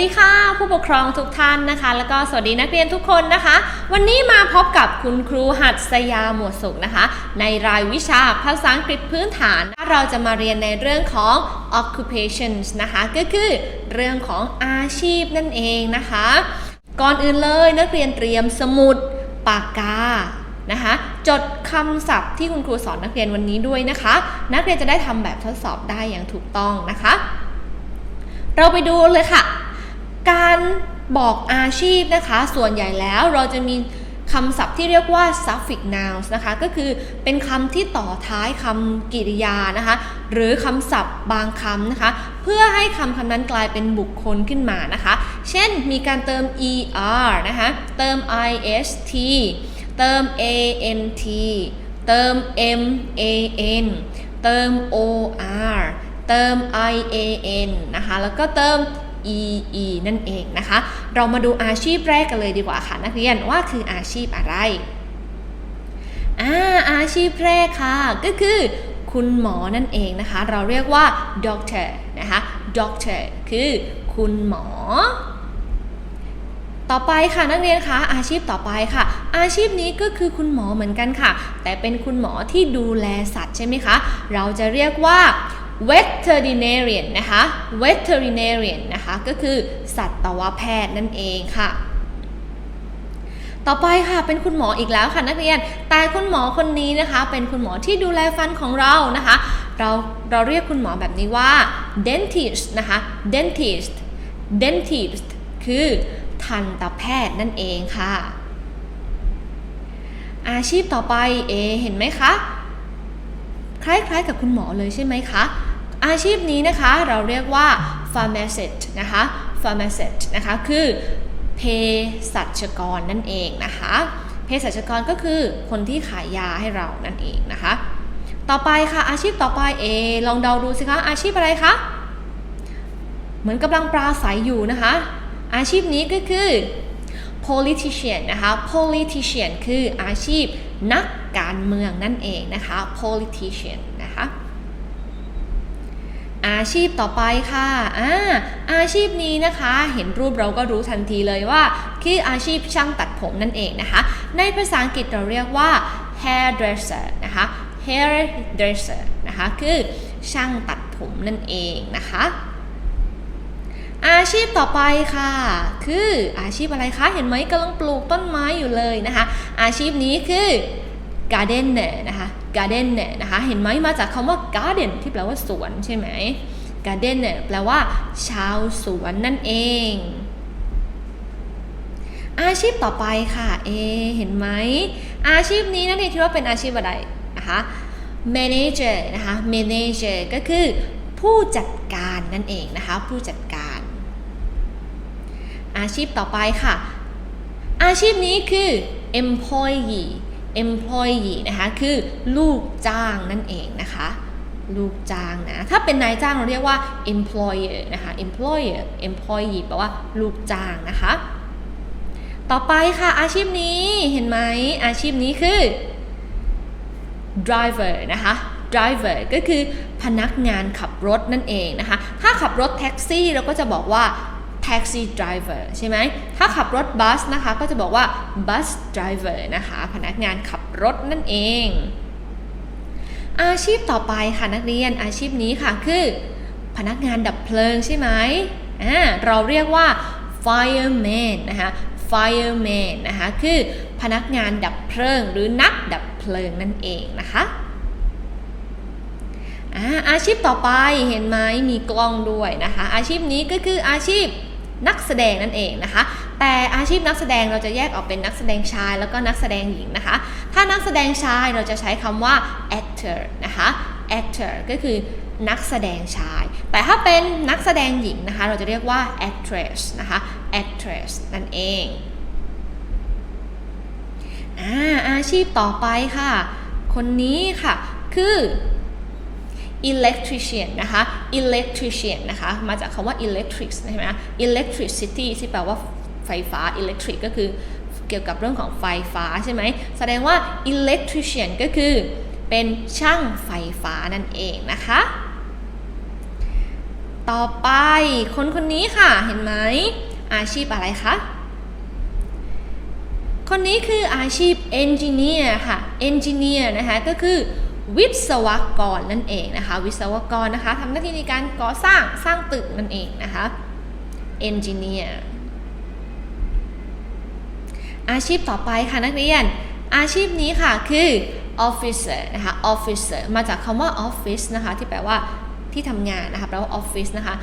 ดีค่ะผู้ปกครองทุกท่านนะคะ แล้วก็สวัสดีนักเรียนทุกคนนะคะ วันนี้มาพบกับคุณครูหัดสยาหมวดสุขนะคะ ในรายวิชาภาษาอังกฤษพื้นฐาน เราจะมาเรียนในเรื่องของ occupations นะคะก็คือเรื่องของอาชีพนั่นเองนะคะ ก่อนอื่นเลยนักเรียนเตรียมสมุดปากกานะคะจดคำศัพท์ที่คุณครูสอนนักเรียนวันนี้ด้วยนะคะ นักเรียนจะได้ทำแบบทดสอบได้อย่างถูกต้องนะคะ เราไปดูเลยค่ะ การบอกอาชีพนะคะ ส่วนใหญ่แล้วเราจะมีคำศัพท์ที่เรียกว่า suffix nouns นะคะ ก็คือเป็นคำที่ต่อท้ายคำกริยานะคะ หรือคำศัพท์บางคำนะคะ เพื่อให้คำคำนั้นกลายเป็นบุคคลขึ้นมานะคะ เช่นมีการเติม er นะคะ เติม ist เติม ant เติม man เติม or เติม ian นะคะ แล้วก็เติม ee นั่นเองนะคะ เรามาดูอาชีพแรกกันเลยดีกว่าค่ะ นักเรียนว่าคืออาชีพอะไรอ่าอาชีพแรกค่ะ ก็คือคุณหมอนั่นเองนะคะ เราเรียกว่า doctor นะคะ doctor คือคุณหมอ ต่อไปค่ะนักเรียนคะอาชีพต่อไปค่ะ อาชีพนี้ก็คือคุณหมอเหมือนกันค่ะ แต่เป็นคุณหมอที่ดูแลสัตว์ใช่ไหมคะ เราจะเรียกว่า veterinarian นะคะ veterinarian นะคะก็คือสัตวแพทย์นั่นเองค่ะต่อไปค่ะเป็นคุณหมออีกแล้วค่ะนักเรียน แต่คุณหมอคนนี้นะคะ เป็นคุณหมอที่ดูแลฟันของเรานะคะ เราเราเรียกคุณหมอแบบนี้ว่า dentist นะคะ dentist dentist คือทันตแพทย์นั่นเองค่ะ อาชีพต่อไปเอเห็นไหมคะ คล้ายๆกับคุณหมอเลยใช่ไหมคะ อาชีพนี้นะคะเราเรียกว่า pharmacist นะคะ pharmacist นะคะคือเภสัชกรนั่นเองนะคะเภสัชกรก็คือคนที่ขายยาให้เรานั่นเองนะคะ ต่อไปค่ะอาชีพต่อไปเอ ลองเดาดูสิคะอาชีพอะไรคะเหมือนกำลังปราศัยอยู่นะคะ อาชีพนี้ก็คือ politician นะคะ politician คืออาชีพนักการเมืองนั่นเองนะคะ politician อาชีพต่อไปค่ะอ่าอาชีพนี้นะคะ เห็นรูปเราก็รู้ทันทีเลยว่า คืออาชีพช่างตัดผมนั่นเองนะคะ ในภาษาอังกฤษเราเรียกว่า hairdresser นะคะ hairdresser นะคะ คือช่างตัดผมนั่นเองนะคะ อาชีพต่อไปค่ะ คืออาชีพอะไรคะ เห็นไหมกำลังปลูกต้นไม้อยู่เลยนะคะ อาชีพนี้คือ gardener นะคะ gardener นะคะเห็นไหมมาจากคำว่า garden ที่แปลว่าสวนใช่ไหม gardener แปลว่าชาวสวนนั่นเอง อาชีพต่อไปค่ะเอเห็นไหมอาชีพนี้นักเรียนคิดว่าเป็นอาชีพอะไรนะคะ manager นะคะ manager ก็คือผู้จัดการนั่นเองนะคะผู้จัดการ อาชีพต่อไปค่ะ อาชีพนี้คือ employee employee นะคะคือลูกจ้างนั่นเองนะคะลูกจ้างนะ ถ้าเป็นนายจ้างเราเรียกว่า employer นะคะ employer employee แปลว่าลูกจ้างนะคะ ต่อไปค่ะอาชีพนี้เห็นไหมอาชีพนี้คือ driver นะคะ driver ก็คือพนักงานขับรถนั่นเองนะคะ ถ้าขับรถแท็กซี่เราก็จะบอกว่า taxi driver ใช่ไหม ถ้าขับรถบัสนะคะ ก็จะบอกว่า bus driver นะคะ พนักงานขับรถนั่นเอง อาชีพต่อไปค่ะนักเรียนอาชีพนี้ค่ะคือ พนักงานดับเพลิงใช่ไหมอ่าเราเรียกว่า fireman นะคะ fireman นะคะ คือพนักงานดับเพลิง หรือนักดับเพลิงนั่นเองนะคะอาอาชีพต่อไปเห็นไหมมีกล้องด้วยนะคะ อาชีพนี้ก็คืออาชีพ นักแสดงนั่นเองนะคะ แต่อาชีพนักแสดงเราจะแยกออกเป็นนักแสดงชายแล้วก็นักแสดงหญิงนะคะ ถ้านักแสดงชายเราจะใช้คำว่า actor นะคะ actor ก็คือนักแสดงชาย แต่ถ้าเป็นนักแสดงหญิงนะคะ เราจะเรียกว่า actress นะคะ actress นั่นเองอาอาชีพต่อไปค่ะ คนนี้ค่ะ คือ electrician นะคะ electrician นะคะ มาจากคำว่า electric ใช่ไหม electricity ที่แปลว่าไฟฟ้า electric ก็คือเกี่ยวกับเรื่องของไฟฟ้าใช่ไหม แสดงว่า electrician ก็คือเป็นช่างไฟฟ้านั่นเองนะคะ ต่อไปคนคนนี้ค่ะ เห็นไหม อาชีพอะไรคะ คนนี้คืออาชีพ engineer ค่ะ engineer นะคะ ก็คือ วิศวกรนั่นเองนะคะ วิศวกรนะคะทำหน้าที่ในการก่อสร้างสร้างตึกนั่นเองนะคะ engineer อาชีพต่อไปค่ะนักเรียน อาชีพนี้ค่ะคือ officer นะคะ officer มาจากคำว่า office นะคะที่แปลว่าที่ทำงานนะคะแปลว่า office นะคะ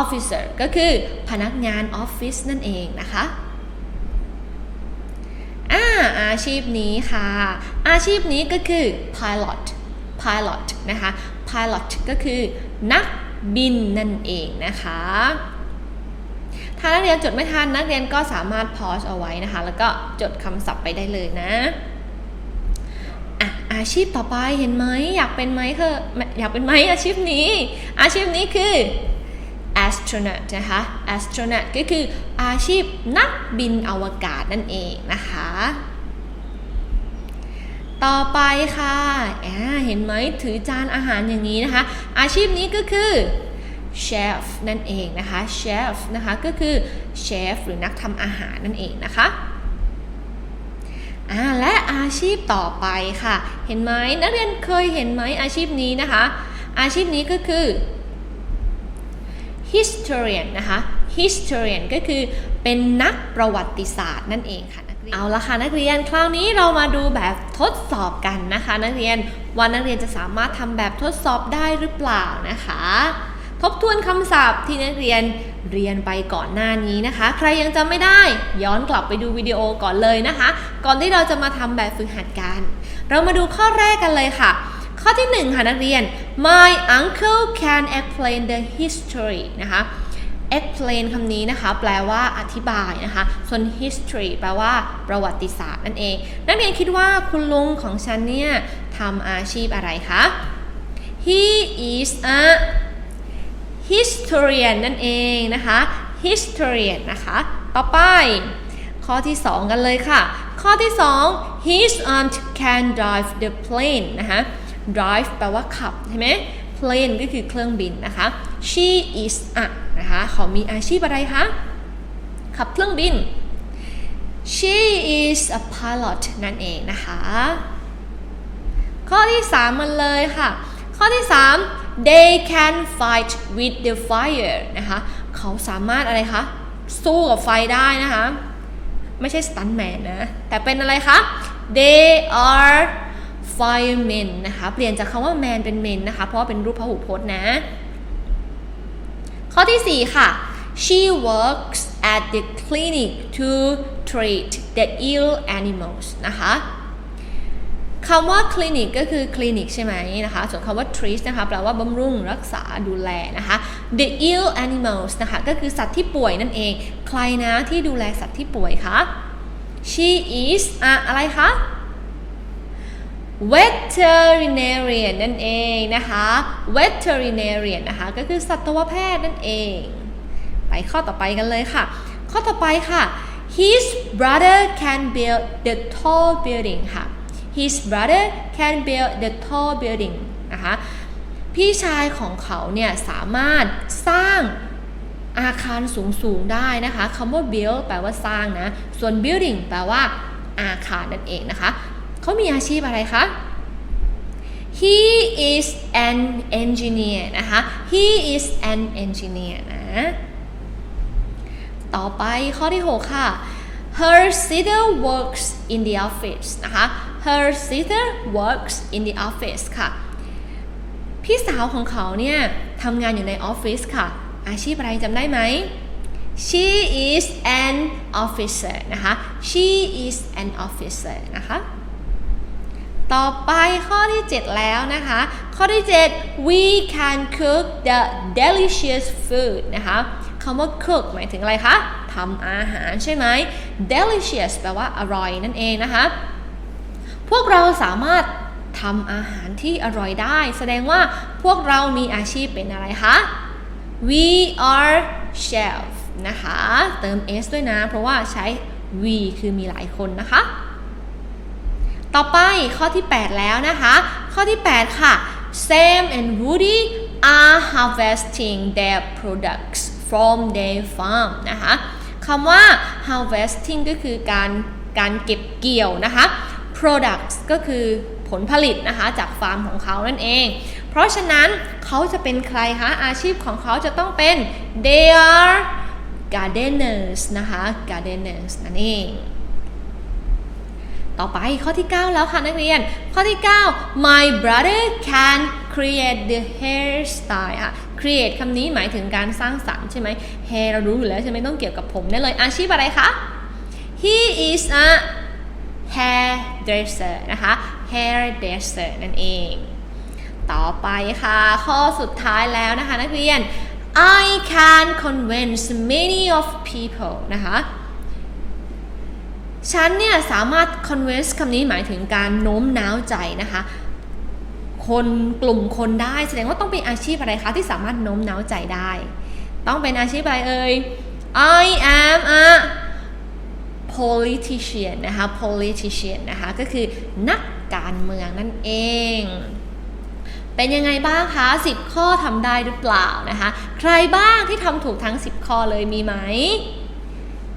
officer ก็คือพนักงานออฟฟิศนั่นเองนะคะอาอาชีพนี้ค่ะ อาชีพนี้ก็คือ pilot pilot นะคะ pilot ก็คือนักบินนั่นเองนะคะ ถ้านักเรียนจดไม่ทันนักเรียนก็สามารถพอสเอาไว้นะคะ แล้วก็จดคำศัพท์ไปได้เลยนะอาชีพต่อไปเห็นไหมอยากเป็นไหมคืออยากเป็นไหมอาชีพนี้ อาชีพนี้คือ astronaut นะคะ astronaut ก็คืออาชีพนักบินอวกาศนั่นเองนะคะ ต่อไปค่ะอ่าเห็นไหมถือจานอาหารอย่างนี้นะคะ อาชีพนี้ก็คือเชฟนั่นเองนะคะเชฟนะคะก็คือเชฟหรือนักทำอาหารนั่นเองนะคะอ่าและอาชีพต่อไปค่ะ เห็นไหมนักเรียนเคยเห็นไหมอาชีพนี้นะคะ อาชีพนี้ก็คือ historian นะคะ historian ก็คือเป็นนักประวัติศาสตร์นั่นเองค่ะ เรียนเอาละค่ะนักเรียนคราวนี้เรามาดูแบบทดสอบกันนะคะ นักเรียนว่านักเรียนจะสามารถทำแบบทดสอบได้หรือเปล่านะคะ ทบทวนคำศัพท์ที่นักเรียนเรียนไปก่อนหน้านี้นะคะ ใครยังจำไม่ได้ย้อนกลับไปดูวิดีโอก่อนเลยนะคะ ก่อนที่เราจะมาทำแบบฝึกหัดกัน เรามาดูข้อแรกกันเลยค่ะ ข้อที่ 1 ค่ะนักเรียน my uncle can explain the history นะคะ explain คำนี้นะคะ แปลว่าอธิบายนะคะ ส่วน history แปลว่าประวัติศาสตร์นั่นเอง นักเรียนคิดว่าคุณลุงของฉันเนี่ยทำอาชีพอะไรคะ he is a historian นั่นเองนะคะ historian นะคะ ต่อไป ข้อที่ 2 กันเลยค่ะ ข้อที่ 2 his aunt can drive the plane นะคะ drive แปลว่าขับใช่ไหม plane ก็คือเครื่องบินนะคะ she is a นะคะเขามีอาชีพอะไรคะ ขับเครื่องบิน she is a pilot นั่นเองนะคะ ข้อที่ 3 มันเลยค่ะ ข้อที่ 3 they can fight with the fire นะคะเขาสามารถอะไรคะ สู้กับไฟได้นะคะ ไม่ใช่สตันแมนนะ แต่เป็นอะไรคะ they are firemen นะคะ เปลี่ยนจากคำว่า man เป็น men นะคะ เพราะว่าเป็นรูปพหูพจน์นะ ข้อที่ 4 ค่ะ she works at the clinic to treat the ill animals นะคะคำว่าคลินิกก็คือคลินิกใช่ไหมนะคะ ส่วนคำว่า treat นะคะแปลว่าบำรุงรักษาดูแลนะคะ the ill animals นะคะก็คือสัตว์ที่ป่วยนั่นเอง ใครนะที่ดูแลสัตว์ที่ป่วยคะ she is อะอะไรคะ veterinarian นั่นเองนะคะ veterinarian นะคะก็คือสัตวแพทย์นั่นเอง ไปข้อต่อไปกันเลยค่ะ ข้อต่อไปค่ะ his brother can build the tall building ค่ะ his brother can build the tall building นะคะ พี่ชายของเขาเนี่ยสามารถสร้างอาคารสูงๆได้นะคะคำว่า build แปลว่าสร้างนะ ส่วน building แปลว่าอาคารนั่นเองนะคะ เขามีอาชีพอะไรคะ he is an engineer นะคะ he is an engineer นะ ต่อไปข้อที่ 6 ค่ะ her sister works in the office นะคะ her sister works in the office ค่ะ พี่สาวของเขาเนี่ยทำงานอยู่ในออฟฟิศค่ะ อาชีพอะไรจำได้ไหม she is an officer นะคะ she is an officer นะคะ ต่อไปข้อที่ 7 แล้วนะคะ ข้อที่ 7 we can cook the delicious food นะคะคำว่า cook หมายถึงอะไรคะทำอาหารใช่ไหม delicious แปลว่าอร่อยนั่นเองนะคะ พวกเราสามารถทำอาหารที่อร่อยได้ แสดงว่าพวกเรามีอาชีพเป็นอะไรคะ we are chef นะคะ เติม s ด้วยนะ เพราะว่าใช้ we คือมีหลายคนนะคะ ต่อไปข้อที่ 8 แล้วนะคะ ข้อที่ 8 ค่ะ Sam and Woody are harvesting their products from their farm นะคะคำว่า harvesting ก็คือการการเก็บเกี่ยวนะคะ products ก็คือผลผลิตนะคะจากฟาร์มของเขานั่นเอง เพราะฉะนั้นเขาจะเป็นใครคะอาชีพของเขาจะต้องเป็น they are gardeners นะคะ gardeners นั่นเอง ต่อไปข้อที่ 9 แล้วค่ะนักเรียน ข้อที่ 9 my brother can create the hairstyle ค่ะ create คำนี้หมายถึงการสร้างสรรค์ใช่ไหม hair เรารู้อยู่แล้วใช่ไหมต้องเกี่ยวกับผมแน่เลยอาชีพอะไรคะ he is a hairdresser นะคะ hairdresser นั่นเอง ต่อไปค่ะ ข้อสุดท้ายแล้วนะคะนักเรียน I can convince many of people นะคะ ฉันเนี่ยสามารถ convince คำนี้หมายถึงการโน้มน้าวใจนะคะ คนกลุ่มคนได้แสดงว่าต้องเป็นอาชีพอะไรคะที่สามารถโน้มน้าวใจได้ ต้องเป็นอาชีพอะไรเอ่ย I am a politician นะคะ politician นะคะก็คือนักการเมืองนั่นเอง เป็นยังไงบ้างคะ 10 ข้อทำได้หรือเปล่านะคะ ใครบ้างที่ทำถูกทั้ง 10 ข้อเลยมีไหม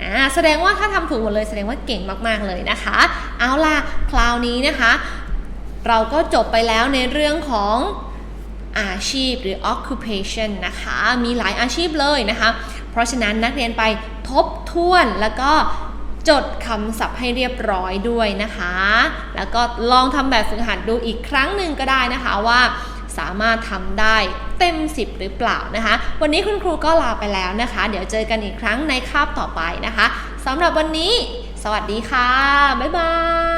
อ่าแสดงว่าถ้าทำถูกหมดเลยแสดงว่าเก่งมากๆเลยนะคะ เอาล่ะคราวนี้นะคะ เราก็จบไปแล้วในเรื่องของอาชีพหรือ occupation นะคะ มีหลายอาชีพเลยนะคะ เพราะฉะนั้นนักเรียนไปทบทวนแล้วก็จดคำศัพท์ให้เรียบร้อยด้วยนะคะ แล้วก็ลองทำแบบฝึกหัดดูอีกครั้งหนึ่งก็ได้นะคะว่าสามารถทำได้ เต็ม 10 หรือเปล่านะคะ วันนี้คุณครูก็ลาไปแล้วนะคะ เดี๋ยวเจอกันอีกครั้งในคาบต่อไปนะคะสำหรับวันนี้ สวัสดีค่ะ บ๊ายบาย